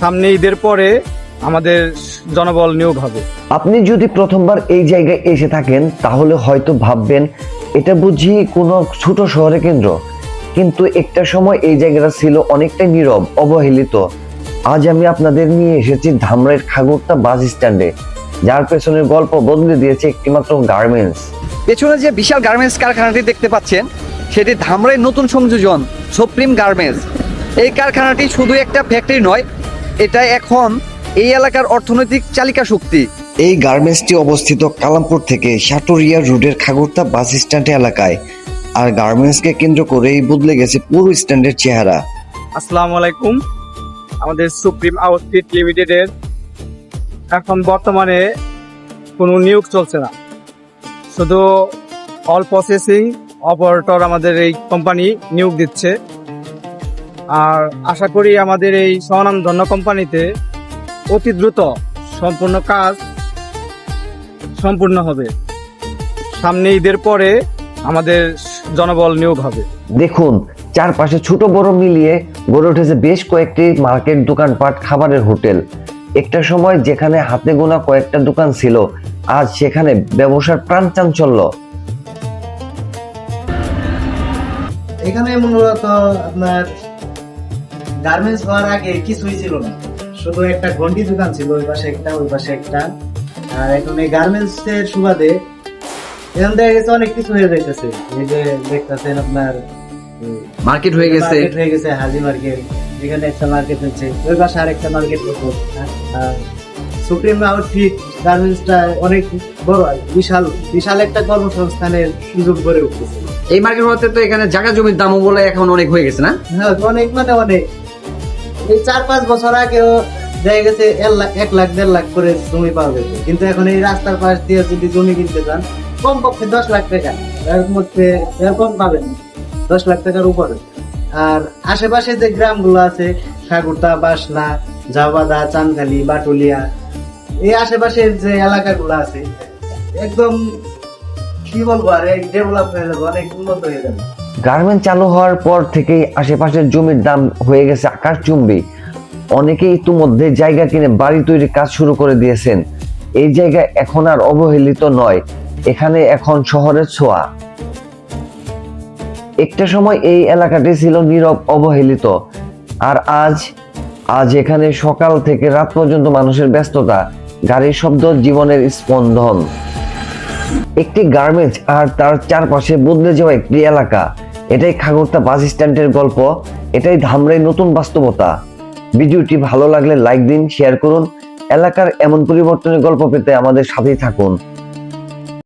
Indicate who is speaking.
Speaker 1: সামনে ঈদের পরে আমাদের জনবল নিয়োগ হবে।
Speaker 2: আপনি যদি প্রথমবার এই জায়গায় এসে থাকেন তাহলে হয়তো ভাববেন এটা বুঝি কোনো ছোট শহরের কেন্দ্র। কিন্তু একটা সময় এই জায়গাটা ছিল অনেকটাই নীরব অবহেলিত। আজ আমি আপনাদের নিয়ে এসেছি ধামরাইয়ের খাগড়টা বাস স্ট্যান্ডে যার পেছনের গল্প বদলে দিয়েছে একটিমাত্র গার্মেন্টস।
Speaker 3: পেছনে যে বিশাল গার্মেন্টস কারখানাটি দেখতে পাচ্ছেন সেটি ধামরাই নতুন সংযোজন সুপ্রিম গার্মেন্টস। এই কারখানাটি শুধু একটা ফ্যাক্টরি নয় এটা এখন এই এলাকার অর্থনৈতিক চালিকা শক্তি।
Speaker 2: এই গার্মেন্টসটি অবস্থিত কালামপুর থেকে সাটুরিয়া রোডের খাগড়তা বাস স্ট্যান্ড এলাকায়। আর গার্মেন্টসকে কেন্দ্র করেই বদলে গেছে পুরো স্ট্যান্ডের চেহারা।
Speaker 1: আসসালামু আলাইকুম। আমাদের সুপ্রিম আউটফিট লিমিটেডের এখন বর্তমানে কোনো নিয়োগ চলছে না। শুধু অল প্রসেসিং অপারেটর আমাদের এই কোম্পানি নিয়োগ দিচ্ছে। আর আশা করি আমাদের এই স্বনামধন্য কোম্পানিতে অতি দ্রুত সম্পূর্ণ কাজ সম্পূর্ণ হবে। সামনে ঈদের পরে আমাদের জনবল নিয়োগ হবে।
Speaker 2: দেখুন চারপাশে ছোট বড় মিলিয়ে গড়ে উঠেছে বেশ কয়েকটি মার্কেট দোকানপাট খাবারের হোটেল। একটা সময় যেখানে হাতে গোনা কয়েকটা দোকান ছিল আজ সেখানে ব্যবসার প্রাণ চাঞ্চল্য।
Speaker 4: এখানে মূলত আপনার গার্মেন্টস হওয়ার আগে কিছুই ছিল না। শুধু একটা ঘন্টি দোকান ছিল ওই পাশে একটা ওই পাশে একটা। আর এখন এই গার্মেন্টস এর সুবাদে এখান দেখা গেছে অনেক কিছু হয়ে যাইতেছে। এই যে দেখতেছেন আপনার
Speaker 3: মার্কেট হয়ে গেছে।
Speaker 4: মার্কেট হয়ে গেছে হাজি মার্কেট এখানে একটা মার্কেট হচ্ছে ওই পাশে আরেকটা মার্কেট হচ্ছে সুপ্রিম আউটফিট গার্মেন্টসটা অনেক বড় বিশাল বিশাল একটা কর্মসংস্থানের সুযোগ গড়ে উঠতেছে।
Speaker 3: এই মার্কেট হতে তো এখানে জায়গা জমির দামও বলে এখন অনেক হয়ে গেছে না?
Speaker 4: হ্যাঁ অনেক মানে অনেক। এই চার পাঁচ বছর আগেও দেখা গেছে এক লাখ দেড় লাখ করে জমি পাওয়া যেত কিন্তু এখন এই রাস্তার পাশ দিয়ে যদি জমি কিনতে চান কম পক্ষে দশ লাখ টাকা। এর মধ্যে এরকম পাবেন দশ লাখ টাকার উপরে। আর আশেপাশে যে গ্রামগুলো আছে ঠাকুরতা বাসনা, জাবাদা, চানখালি, বাটুলিয়া, এই আশেপাশের যে এলাকাগুলো আছে, একদম, কি বলব আর ডেভেলপ হয়ে যাবে অনেক উন্নত হয়ে যাবে।
Speaker 2: গার্মেন্ট চালু হওয়ার পর থেকেই আশেপাশের জমির দাম হয়ে গেছে আকাশচুম্বী। অনেকেই ইতিমধ্যে জায়গা কিনে বাড়ি তৈরির কাজ শুরু করে দিয়েছেন। এই জায়গা এখন আর অবহেলিত নয়, এখানে এখন শহরের ছোঁয়া। একটা সময় এই এলাকাটি ছিল নীরব, অবহেলিত। আর আজ আজ এখানে সকাল থেকে রাত পর্যন্ত মানুষের ব্যস্ততা, গাড়ির শব্দ, জীবনের স্পন্দন। একটি গার্মেন্টস আর তার চারপাশে বদলে যাওয়া একটি এলাকা। এটাই খাগড়তা বাস স্ট্যান্ডের গল্প, এটাই ধামরাই নতুন বাস্তবতা। ভিডিওটি ভালো লাগলে লাইক দিন শেয়ার করুন। এলাকার এমন পরিবর্তনের গল্প পেতে আমাদের সাথেই থাকুন।